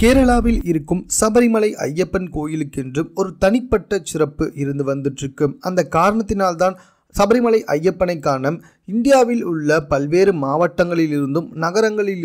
கேரளாவில் இருக்கும் சபரிமலை ஐயப்பன் கோயிலுக்கென்றும் ஒரு தனிப்பட்ட சிறப்பு இருந்து வந்துட்டு இருக்கு அந்த காரணத்தினால்தான் சபரிமலை ஐயப்பனை காண இந்தியாவில் உள்ள பல்வேறு மாவட்டங்களில்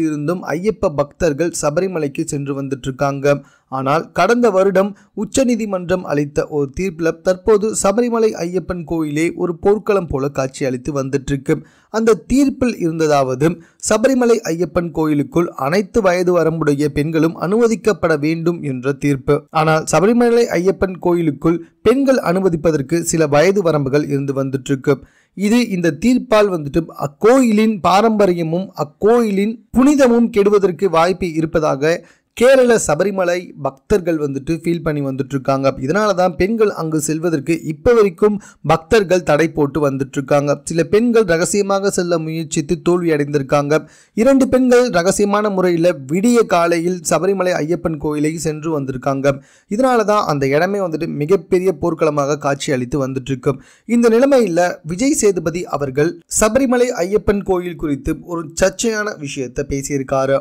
இருந்தும் ஐயப்ப பக்தர்கள் சபரிமலைக்கு சென்று வந்துட்டு இருக்காங்க ஆனால் கடந்த வருடம் உச்சநீதிமன்றம் அளித்த ஒரு தீர்ப்பில் தற்போது சபரிமலை ஐயப்பன் கோயிலே ஒரு போர்க்களம் போல காட்சி அளித்து வந்துட்டுருக்கு. அந்த தீர்ப்பில் இருந்ததாவது சபரிமலை ஐயப்பன் கோயிலுக்குள் அனைத்து வயது வரம்புடைய பெண்களும் அனுமதிக்கப்பட வேண்டும் என்ற தீர்ப்பு. ஆனால் சபரிமலை ஐயப்பன் கோயிலுக்குள் பெண்கள் அனுமதிப்பதற்கு சில வயது வரம்புகள் இருந்து வந்துட்டுருக்கு. இது இந்த தீர்ப்பால் வந்துட்டு அக்கோயிலின் பாரம்பரியமும் அக்கோயிலின் புனிதமும் கெடுவதற்கு வாய்ப்பு இருப்பதாக கேரள சபரிமலை பக்தர்கள் வந்துட்டு ஃபீல் பண்ணி வந்துட்டுருக்காங்க. இதனால தான் பெண்கள் அங்கு செல்வதற்கு இப்போ வரைக்கும் பக்தர்கள் தடை போட்டு வந்துட்டுருக்காங்க. சில பெண்கள் ரகசியமாக செல்ல முயற்சித்து தோல்வி அடைந்திருக்காங்க. இரண்டு பெண்கள் ரகசியமான முறையில் விடிய காலையில் சபரிமலை ஐயப்பன் கோயிலை சென்று வந்திருக்காங்க. இதனால தான் அந்த இடமே வந்துட்டு மிகப்பெரிய போர்க்களமாக காட்சி அளித்து வந்துட்டுருக்கு. இந்த நிலைமையில் விஜய் சேதுபதி அவர்கள் சபரிமலை ஐயப்பன் கோயில் குறித்து ஒரு சர்ச்சையான விஷயத்தை பேசியிருக்காரு.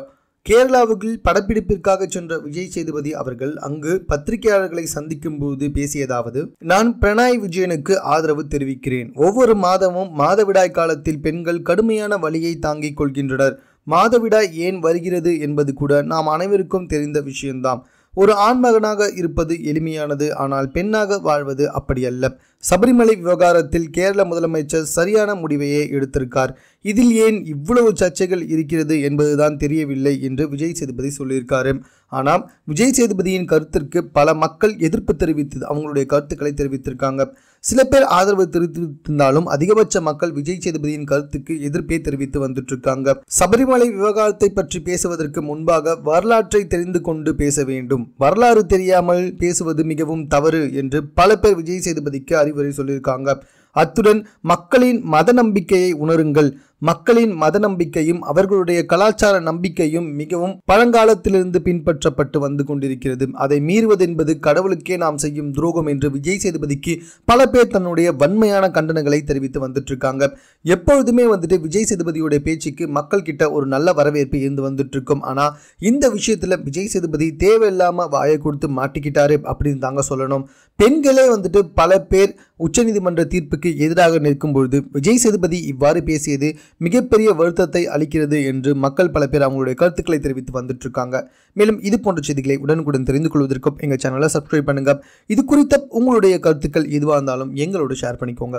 கேரளாவுக்கு படப்பிடிப்பிற்காக சென்ற விஜய் சேதுபதி அவர்கள் அங்கு பத்திரிகையாளர்களை சந்திக்கும் போது பேசியதாவது நான் பிரணாய் விஜயனுக்கு ஆதரவு தெரிவிக்கிறேன். ஒவ்வொரு மாதமும் மாதவிடாய் காலத்தில் பெண்கள் கடுமையான வலியை தாங்கிக் கொள்கின்றனர். மாதவிடாய் ஏன் வருகிறது என்பது கூட நாம் அனைவருக்கும் தெரிந்த விஷயம்தான். ஒரு ஆண்மகனாக இருப்பது எளிமையானது ஆனால் பெண்ணாக வாழ்வது அப்படியல்ல. சபரிமலை விவகாரத்தில் கேரள முதலமைச்சர் சரியான முடிவையே எடுத்திருக்கார். இதில் ஏன் இவ்வளவு சர்ச்சைகள் இருக்கிறது என்பதுதான் தெரியவில்லை என்று விஜய் சேதுபதி சொல்லியிருக்காரு. ஆனால் விஜய் சேதுபதியின் கருத்திற்கு பல மக்கள் எதிர்ப்பு தெரிவித்து அவங்களுடைய கருத்துக்களை தெரிவித்திருக்காங்க. சில பேர் ஆதரவு தெரிவித்திருந்தாலும் அதிகபட்ச மக்கள் விஜய் சேதுபதியின் கருத்துக்கு எதிர்ப்பே தெரிவித்து வந்துட்டு இருக்காங்க சபரிமலை விவகாரத்தை பற்றி பேசுவதற்கு முன்பாக வரலாற்றை தெரிந்து கொண்டு பேச வேண்டும். வரலாறு தெரியாமல் பேசுவது மிகவும் தவறு என்று பல பேர் விஜய் சேதுபதிக்கு அறிவு அறிவுரை சொல்லியிருக்காங்க. அத்துடன் மக்களின் மத நம்பிக்கையை உணருங்கள். மக்களின் மத நம்பிக்கையும் அவர்களுடைய கலாச்சார நம்பிக்கையும் மிகவும் பழங்காலத்திலிருந்து பின்பற்றப்பட்டு வந்து கொண்டிருக்கிறது. அதை மீறுவது என்பது கடவுளுக்கே நாம் செய்யும் துரோகம் என்று விஜய் சேதுபதிக்கு பல பேர் தன்னுடைய வன்மையான கண்டனங்களை தெரிவித்து வந்துட்டு இருக்காங்க எப்பொழுதுமே வந்துட்டு விஜய் சேதுபதியுடைய பேச்சுக்கு மக்கள் கிட்ட ஒரு நல்ல வரவேற்பு இருந்து வந்துட்டு இருக்கும் ஆனா இந்த விஷயத்துல விஜய் சேதுபதி தேவையில்லாம வாயை கொடுத்து மாட்டிக்கிட்டாரு அப்படின்னு தாங்க சொல்லணும். பெண்களே வந்துட்டு பல பேர் உச்சநீதிமன்ற தீர்ப்புக்கு எதிராக நிற்கும் பொழுது விஜய் சேதுபதி இவ்வாறு பேசியது மிகப்பெரிய வருத்தத்தை அளிக்கிறது என்று மக்கள் பல பேர் அவங்களுடைய கருத்துக்களை தெரிவித்து வந்துட்டு இருக்காங்க மேலும் இது போன்ற செய்திகளை உடனுக்குடன் தெரிந்து கொள்வதற்கும் எங்கள் சேனலை சப்ஸ்கிரைப் பண்ணுங்க. இது குறித்த உங்களுடைய கருத்துக்கள் எதுவாக இருந்தாலும் எங்களோட ஷேர் பண்ணிக்கோங்க.